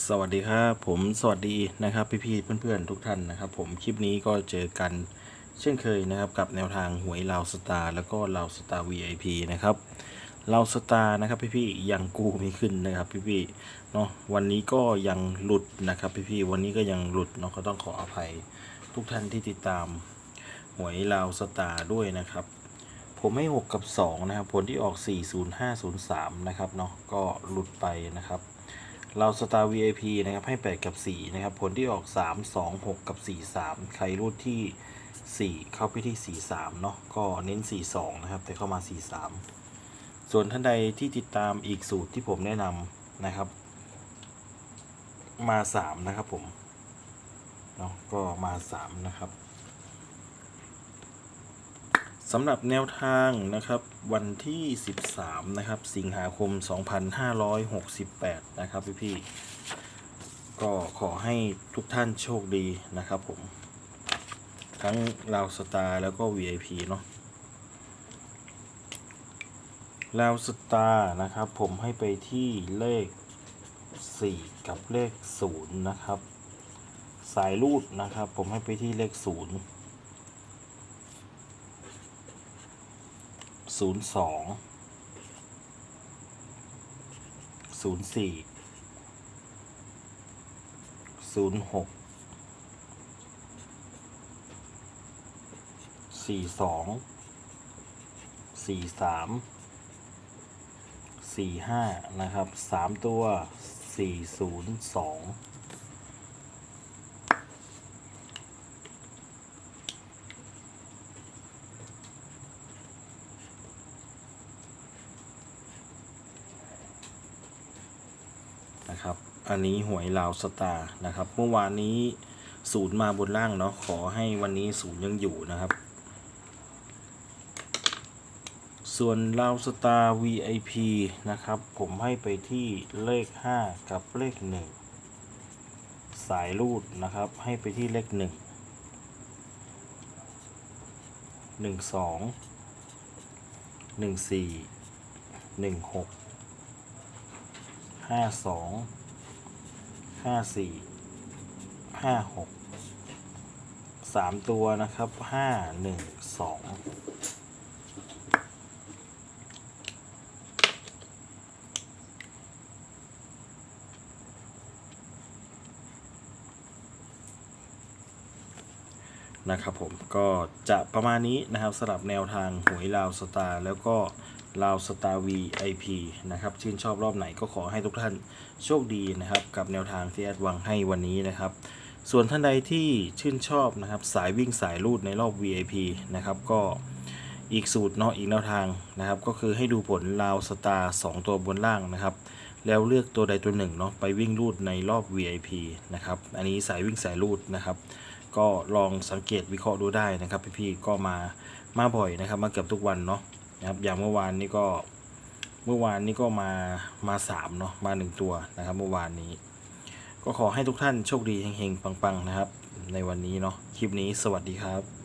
สวัสดีครับผมสวัสดีนะครับพี่ๆเพื่อนๆทุกท่านนะครับ ผมคลิปนี้ก็เจอกันเช่นเคยนะครับกับแนวทางหวยลาวสตาร์แล้วก็ลาวสตาร์ VIP นะครับลาวสตาร์นะครับพี่ๆยังกู้ไม่ขึ้นนะครับพี่ๆเนาะวันนี้ก็ยังหลุดนะครับพี่ๆวันนี้ก็ยังหลุดเนาะก็ต้องขออภัยทุกท่านที่ติดตามหวยลาวสตาร์ด้วยนะครับผมให้ 6 กับ 2 นะครับ ผลที่ออก 40503 นะครับเนาะก็หลุดไปนะครับ เราสตาร์ VIP นะครับให้ 8 กับ 4 นะครับ ผลที่ออก 3 2 6 กับ 4 3 ใครรูดที่ 4 เข้าไปที่ 4 3 เนาะก็เน้น 4 2 นะครับ แต่เข้ามา 4 3 ส่วนท่านใดที่ติดตามอีกสูตรที่ผมแนะนำนะครับ มา 3 นะครับผมเนาะก็มา 3 นะครับ สำหรับแนวทางนะครับวันที่ 13 นะครับ สิงหาคม 2568 นะครับพี่พี่ก็ขอให้ทุกท่านโชคดีนะครับผม ทั้งลาวสตาร์แล้วก็ VIP เนาะลาวสตาร์นะครับผมให้ไปที่เลข 4 กับเลข 0 นะครับ สายรูดนะครับผมให้ไปที่เลข 0 ศูนย์สองศูนย์สี่ศูนย์หกสี่สองสี่สามสี่ห้านะครับสามตัวสี่ศูนย์สอง นะครับ อันนี้หวยลาวสตาร์นะครับ เมื่อวานนี้ศูนย์มาบนล่างเนาะ ขอให้วันนี้ศูนย์ยังอยู่นะครับ ส่วนลาวสตาร์ VIP นะครับ ผมให้ไปที่เลข 5 กับเลข 1 สายรูดนะครับ ให้ไปที่เลข 1 1 2 1 4 1 6 ห้าสองห้าสี่ห้าหกสามตัวนะครับห้าหนึ่งสอง นะครับผมก็จะประมาณนี้นะครับสำหรับแนวทางหวยลาวสตาร์แล้วก็ลาวสตาร์ VIP นะครับชื่นชอบรอบไหนก็ขอให้ทุกท่านโชคดีนะครับกับแนวทางที่แอดวังให้วันนี้นะครับ ส่วนท่านใดที่ชื่นชอบนะครับสายวิ่งสายรูดในรอบ VIP นะครับก็อีกสูตรเนาะอีกแนวทางนะครับ ก็คือให้ดูผลลาวสตาร์2ตัวบนล่างนะครับ แล้วเลือกตัวใดตัวหนึ่งเนาะไปวิ่งรูดในรอบ VIP นะครับอันนี้สายวิ่งสายรูดนะครับ ก็ลองสังเกตวิเคราะห์ดูได้นะครับ พี่ๆก็มามาบ่อยนะครับ มาเกือบทุกวันเนาะนะครับอย่างเมื่อวานนี้ก็เมื่อวานนี้ก็มามาสามเนาะมาหนึ่งตัวนะครับ เมื่อวานนี้ ก็ขอให้ทุกท่านโชคดีเฮงๆปังๆนะครับ ในวันนี้เนาะคลิปนี้สวัสดีครับ